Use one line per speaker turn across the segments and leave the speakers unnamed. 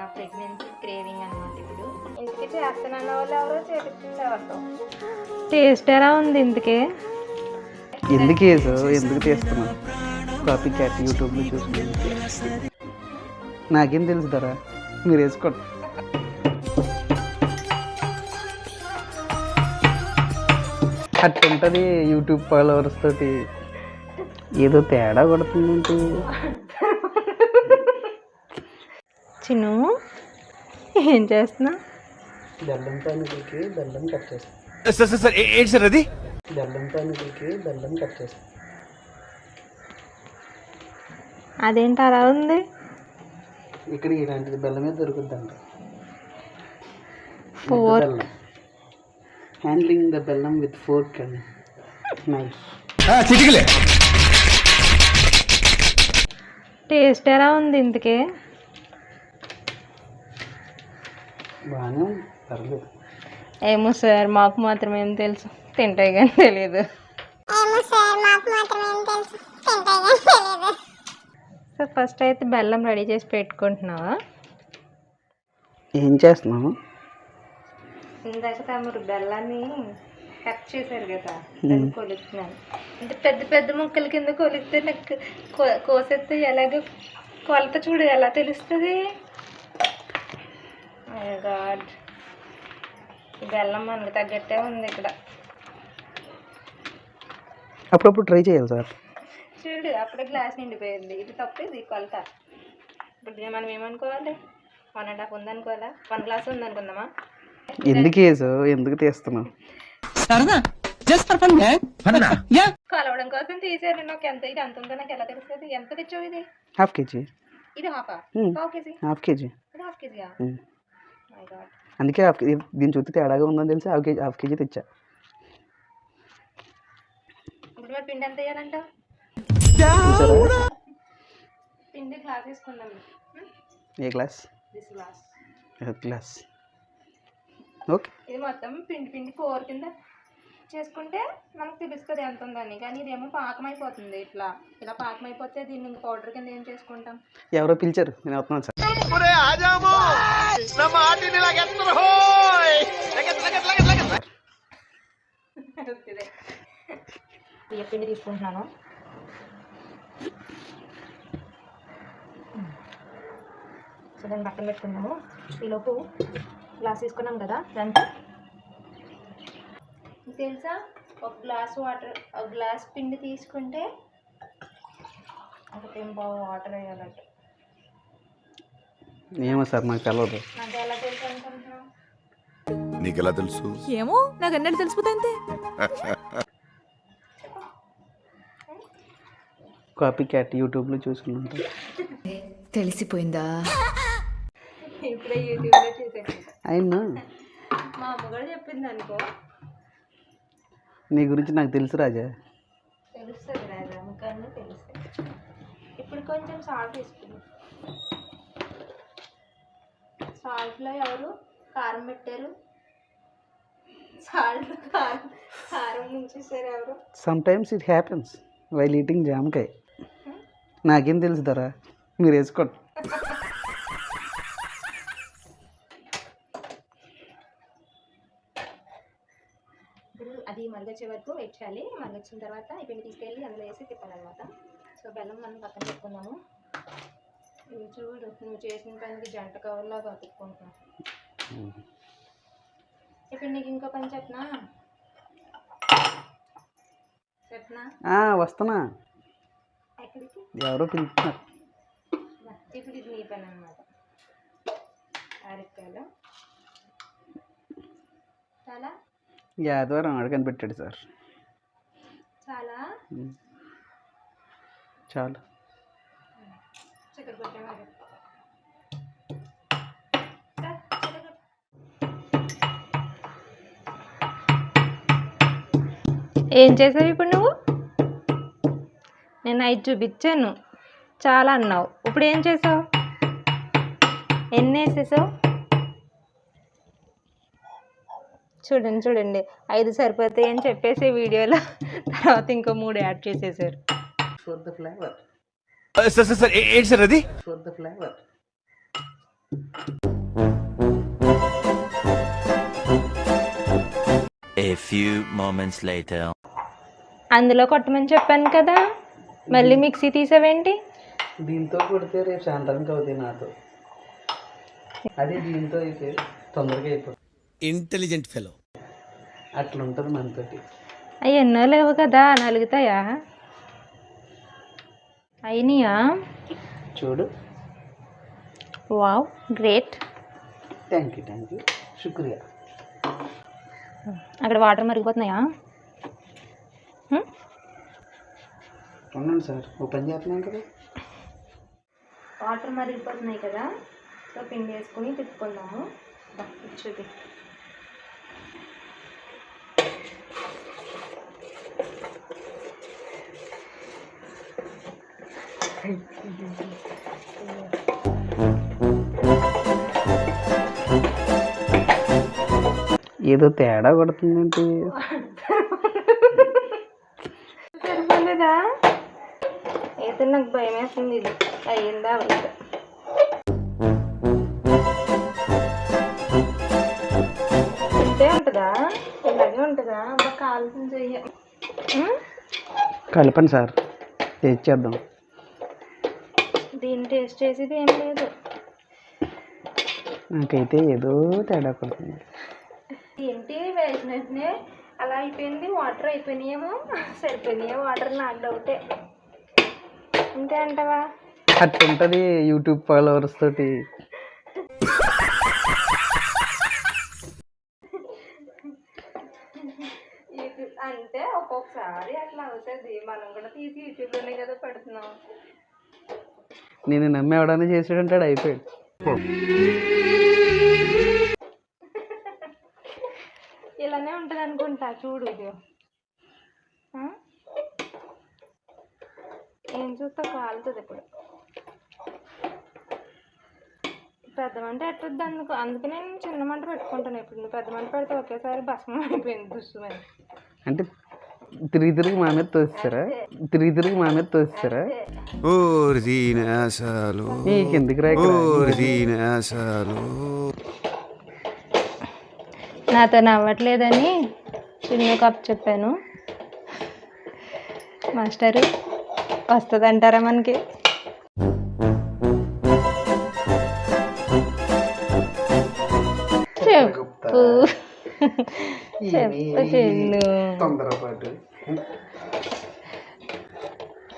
నా pregnancy craving అనమాట ఇప్పుడు. ఇంటికి చేస్తున్నాను వాళ్ళు ఎవరో చేపించింది ఎవరితో టేస్ట్ ఎలా ఉంది ఇంతకి?
ఎందుకు ఎందుకు తీస్తున్నావు కాపీ క్యాట్ యూట్యూబ్లో చూసుకుని నాకేం తెలుసు ధర? మీరు వేసుకోండి. అట్లుంటుంది యూట్యూబ్ ఫాలోవర్స్ తోటి. ఏదో తేడా కొడుతుందంటే?
చిన్ను ఏం చేస్తున్నా?
బెల్లం పానీకి బెల్లం కట్ చేస్తాం.
సార్ సార్ ఏంటి సార్ అది?
బెల్లం పానీకి బెల్లం కట్ చేస్తాం.
అదేంటి అలా ఉంది?
ఇక్కడ ఇలాంటిది బెల్లమే దొరుకుద్దంట.
Fork.
బెల్లం హ్యాండ్లింగ్ ద బెల్లం విత్ ఫోర్క్ అండ్ నైఫ్
చిటికలే.
టేస్ట్ ఎలా ఉంది ఇంతకి?
బాగానే ఉంది పర్లేదు.
ఏమో సార్ మాకు మాత్రం ఏం తెలుసు. తింటే కానీ తెలియదు సార్ ఫస్ట్ అయితే బెల్లం రెడీ చేసి పెట్టుకుంటున్నావా?
ఏం చేస్తున్నావు?
ఇందాక తమరు బెల్లాన్ని కట్ చేశారు కదా దాన్ని కొలుస్తున్నాను. అంటే పెద్ద పెద్ద ముక్కల కింద కొలిస్తే నాకు కోసేస్తే ఎలాగో కొలత చూడు ఎలా తెలుస్తుంది? గాడ్. బెల్లం మనకు తగ్గట్టే ఉంది ఇక్కడ.
అప్పుడప్పుడు ట్రై చేయాలి సార్.
చూడు అప్పుడే గ్లాస్ నిండిపోయింది. ఇది తప్పు ఇది కొలత. ఇప్పుడు మనం ఏమనుకోవాలి? వన్ అండ్ హాఫ్ ఉందనుకోవాలా? వన్ గ్లాస్ ఉందనుకుందామా?
ఎందుకు వేసు? ఎందుకు తీస్తున్నావు?
కలవడం కోసం తీసారు నాకు ఎంత ఇది ఎంత ఉందో నాకు ఎలా తెలుస్తుంది? ఎంత తెచ్చావు ఇది?
Half KG.
ఇది హాఫా. పావు కేజీ?
Half KG.
ఇది హాఫ్ కేజీయా. మై
అందుకే హాఫ్ కేజీ దీని చుట్టూ తేడాగా ఉందని తెలిసి హాఫ్ కేజీ హాఫ్ కేజీ తెచ్చా.
ఇప్పుడు మరి పిండి ఎంత వేయాలంట
చూసారా?
పిండి గ్లాస్ తీసుకుందాం.
A glass
this glass
glass okay.
ఇది మొత్తం పిండి పిండి ఫోర్ కింద చేసుకుంటే మనకు తెలుస్తుంది ఎంత ఉందని. కానీ ఇదేమో పాకం అయిపోతుంది ఇట్లా. ఇలా పాకం అయిపోతే దీన్ని పౌడర్ కింద ఏం చేసుకుంటాం?
ఎవరో పిలిచారు. నేను వస్తున్నాను సార్.
బియ్య పిండి తీసుకుంటున్నాను సో దాన్ని పక్కన పెట్టుకున్నాము ఈలోపు గ్లాస్ తీసుకున్నాం కదా దాంట్లో తెలుసా ఒక గ్లాస్ వాటర్ ఒక గ్లాస్ పిండి తీసుకుంటే ఒక టెంపా వాటర్ వేయాలంటే.
ఏమో సార్ నాకు తెలియదు
నాకు ఎలా తెలుసు?
ఏమో నాకు అన్నట్టు తెలిసిపోతే అంతే.
కాపీ క్యాట్ యూట్యూబ్లో చూసుకున్నాను
తెలిసిపోయిందా?
ఇప్పుడే యూట్యూబ్లో చూసాను
అయినా?
మా అమ్మ కూడా చెప్పింది అనుకో.
నీ గురించి నాకు తెలుసు రాజా.
తెలుస్తుంది రాజా ముఖాన్ని తెలుస్తుంది ఇప్పుడు కొంచెం సాల్ట్ సాల్ట్లో ఎవరు? కారం పెట్టారు. సాల్ట్ కారం కారం ముంచేసారు ఎవరు?
Some times it happens while eating జామకాయ. నాకేం తెలుసు ధర మీరు వేసుకోండి.
అది మరగచ్చే వరకు వెయిట్ చేయాలి. మరగచ్చిన తర్వాత ఈ పిండి తీసుకెళ్ళి అందులో వేసి తిప్పాలన్నమాట. సో బెల్లం మనం పక్కన పెట్టుకున్నాము. ఇవి చూడు నువ్వు చేసిన పనికి జంట కవర్లాగా అతుక్కుంటున్నావు ఇప్పుడు నీకు ఇంకో పని చెప్పనా? చెప్పనా?
వస్తున్నా.
ఎక్కడికి?
ఎవరో పిలుస్తున్నారు.
ఇప్పుడు ఇది నీ పని అనమాట అరకాయలు చాలా
ఆదివారం ఆడ కనిపెట్టాడు సార్.
చాలా?
చాలు.
ఏం చేసావు ఇప్పుడు నువ్వు? నేను ఐదు చూపించాను. చాలా అన్నావు. ఇప్పుడు ఏం చేసావు? ఎన్ని వేసేసావు? చూడండి చూడండి. ఐదు సరిపోతాయి అని చెప్పేసి వీడియోలో తర్వాత ఇంకో మూడు యాడ్ చేసేసారు.
For flavour
sir sir sir ఏ- ఏంటి సార్ అది?
For the flavour
A few moments later.
అందులో కొట్టమని చెప్పాను కదా. మళ్ళీ మిక్సీ తీసావేంటి?
దీంతో కొడితే రేపు సాయంత్రానికి అవుతాయి నాతో. అదే దీంతో అయితే తొందరగా అయిపోతుంది.
ఇంటెలిజెంట్ ఫెలో
అట్లా ఉంటుంది మనతోటి.
అవి ఎన్నో లేవు కదా నలుగుతాయా? అయినాయా?
చూడు.
Wow great.
Thank you thank you శుక్రియా.
అక్కడ వాటర్ మరిగిపోతున్నాయా?
ఉండండి సార్ ఓ పని చేస్తున్నాం కదా.
వాటర్ మరిగిపోతున్నాయి కదా సో పిండి వేసుకొని తిప్పుకుందాము. చూపి
ఏదో తేడా కొడుతుందంటే?
సరిపోలేదా అయితే నాకు భయం వేస్తుంది ఇది. అయ్యిందా అవ్వలేదు ఇంతే ఉంటుందా? ఇలాగే ఉంటుందా? కాల్సిన చెయ్య?
కలపండి సార్. టేస్ట్ చేద్దాం?
దీన్ని టేస్ట్ చేసేది ఏం లేదు.
నాకైతే ఏదో తేడా కొడుతుంది.
ఏంటి వేసిన వెంటనే అలా అయిపోయింది వాటర్ అయిపోయినాయేమో సరిపోయినాయో వాటర్ నాకు డౌటే. అంతే అంటావా?
అట్లుంటుంది యూట్యూబ్ ఫాలోవర్స్ తోటి.
అంటే ఒక్కొక్కసారి అట్లా అవుతుంది. మనం కూడా తీసి యూట్యూబ్లోనే కదా పెడుతున్నాం.
నేను నమ్మి ఎవడన్నా చేసాడంటాడు అయిపోయాడు.
ఇలానే ఉంటుంది అనుకుంటా చూడు? ఏం చూస్తా కాలుతుంది ఇప్పుడు. పెద్ద మంట ఎట్టొద్దు అందుకు. అందుకనే నేను చిన్న మంట పెట్టుకుంటాను. ఇప్పుడు పెద్ద మంట పెడితే ఒకేసారి భస్మం అయిపోయింది దుస్సుమని
అంటే తిరిగి తిరిగి మా మీద తోస్తారా తిరిగి తిరిగి మా మీద తోస్తారా నీకెందుకు
నాతో నవ్వట్లేదని చిన్న కప్ చెప్పాను. మాస్టరు వస్తుందంటారా మనకి? చెప్పు.
తొందరపాటు.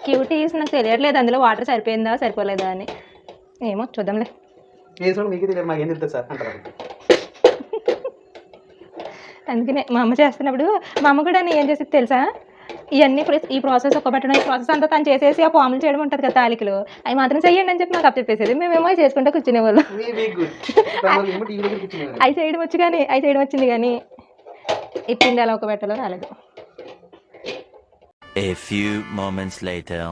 క్యూటీస్ నాకు తెలియట్లేదు. అందులో వాటర్ సరిపోయిందా సరిపోలేదా అని. ఏమో చూద్దాంలే.
వేసుకోండి మీకే తెలియదు మాకేం తెలుస్తుంది సార్? అంటారు.
అందుకనే మా అమ్మ చేస్తున్నప్పుడు మా అమ్మ కూడా ఏం చేసేది తెలుసా? ఇవన్నీ ఈ ప్రాసెస్ ఒక్క పెట్టడం ఈ ప్రాసెస్ అంతా తను చేసేసి ఆ పాములు చేయడం ఉంటుంది కదా తాలికలు. అవి మాత్రం చెయ్యండి అని చెప్పి నాకు అప్ చెప్పేసేది మేమేమో అవి చేసుకుంటూ కూర్చునేవాళ్ళం. అవి చేయడం వచ్చు కానీ అవి చేయడం వచ్చింది కానీ. ఇప్పింది అలా ఒక పెట్టలో రాలేదు.
A few moments later.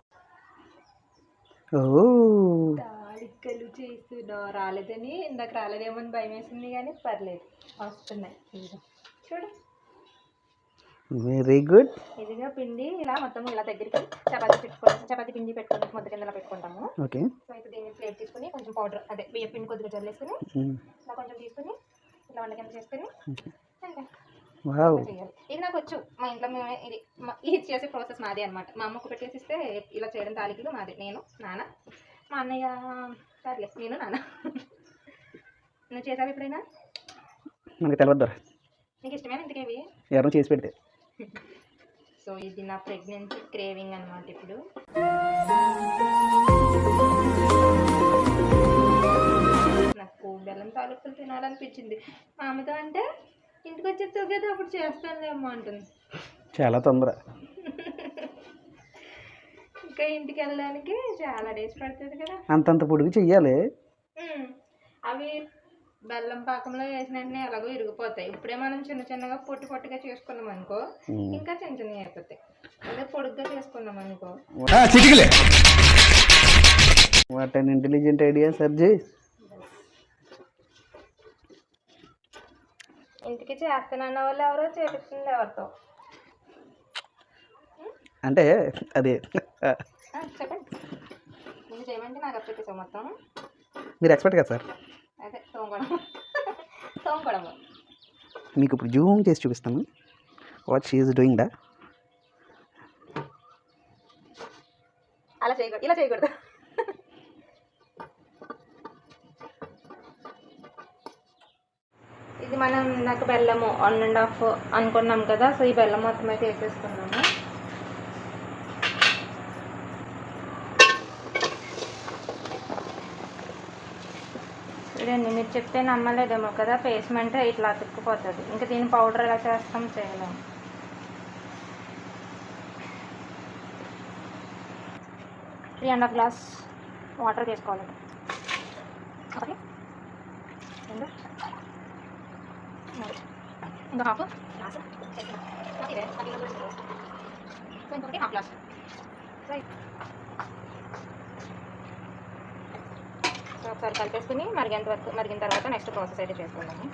ఓ.
తాలికలు చేస్తున్నా రాలేదని ఇందాక రాలేదేమో అని భయం వేసింది కానీ పర్లేదు వస్తున్నాయి. ఇదిగో. చూడు.
వెరీ గుడ్
ఇదిగా పిండి ఇలా మొత్తం ఇలా దగ్గరికి చపాతీ పెట్టుకుంటాం చపాతీ పిండి పెట్టుకుంటాం ముద్ద కింద పెట్టుకుంటాము.
ఓకే
సో ఇప్పుడు దీన్ని ప్లేట్ తీసుకుని కొంచెం పౌడర్ అదే బియ్య పిండి కొద్దిగా చల్లేసుకుని ఇలా కొంచెం తీసుకుని ఇలా వంట కింద చేసుకుని అంతే
వావ్
ఇలా చేయాలి ఇది నాకు వచ్చు. మా ఇంట్లో మేమే ఇది ఇది చేసే ప్రాసెస్ మాది అనమాట మా అమ్మకు పెట్టేసి ఇస్తే ఇలా చేయడం తాలికలు మాది. నేను నాన్న మా అన్నయ్య సర్లే నేను నాన్న. నువ్వు చేసావు ఎప్పుడైనా?
మనకి తెలియదు
నీకు ఇష్టమైన ఇంతకేవి?
ఎవరైనా చేసి పెడితే.
సో ఇది నా ప్రెగ్నెన్సీ క్రేవింగ్ అనమాట ఇప్పుడు. నాకు బెల్లం తాలూకులు తినాలనిపించింది. మా అమ్మతో అంటే ఇంటికి వచ్చేస్తావు కదా అప్పుడు చేస్తానులేమో అంటుంది.
చాలా తొందర.
ఇంకా ఇంటికి వెళ్ళడానికి చాలా డేస్ పడుతుంది కదా.
అంతంత పొడుగు చెయ్యాలి.
అవి బెల్లం పాకంలో వేసిన వెంటనే ఎలాగో ఇరిగిపోతాయి. ఇప్పుడే మనం చిన్న చిన్నగా పొట్టు పొట్టుగా చేసుకున్నాం అనుకో ఇంకా చిన్న చిన్నవి అయిపోతాయి. అదే పొడుగ్గా చేసుకున్నాం అనుకో.
వాట్ అన్ ఇంటెలిజెంట్ ఐడియా సర్జీ
ఇంటికి చేస్తానన్న వాళ్ళు ఎవరో చేపిస్తుంది ఎవరితో.
అంటే అదే
చెప్పండి. నేను చేయమంటే నాకు అప్పచెప్పేసావు మొత్తం.
మీరు ఎక్స్పర్ట్ కదా సార్?
మనం తోముకోవడము
మీకు ఇప్పుడు జూమ్ చేసి చూపిస్తాను. వాట్ షీఈస్ డూయింగ్ డా?
అలా చేయకూడదు ఇలా చేయకూడదు. ఇది మనం నాకు బెల్లము వన్ అండ్ హాఫ్ అనుకున్నాం కదా సో ఈ బెల్లం మొత్తం అయితే వేసేసుకున్నాము చూడండి మీరు చెప్తే నమ్మలేదేమో కదా పేస్మెంట్ ఇట్లా అతుక్కుపోతుంది ఇంకా దీని పౌడర్ ఎలా చేస్తాం చేయలేము three and half glass water తీసుకోవాలి. ఓకే ఇంకా హాఫ్ సో ఇంకొకటి హాఫ్ గ్లాస్ రైట్ సో ఒకసారి కలిపేసుకుని మరిగేంత వరకు మరిగిన తర్వాత నెక్స్ట్ ప్రాసెస్ అయితే చేసుకుందాము.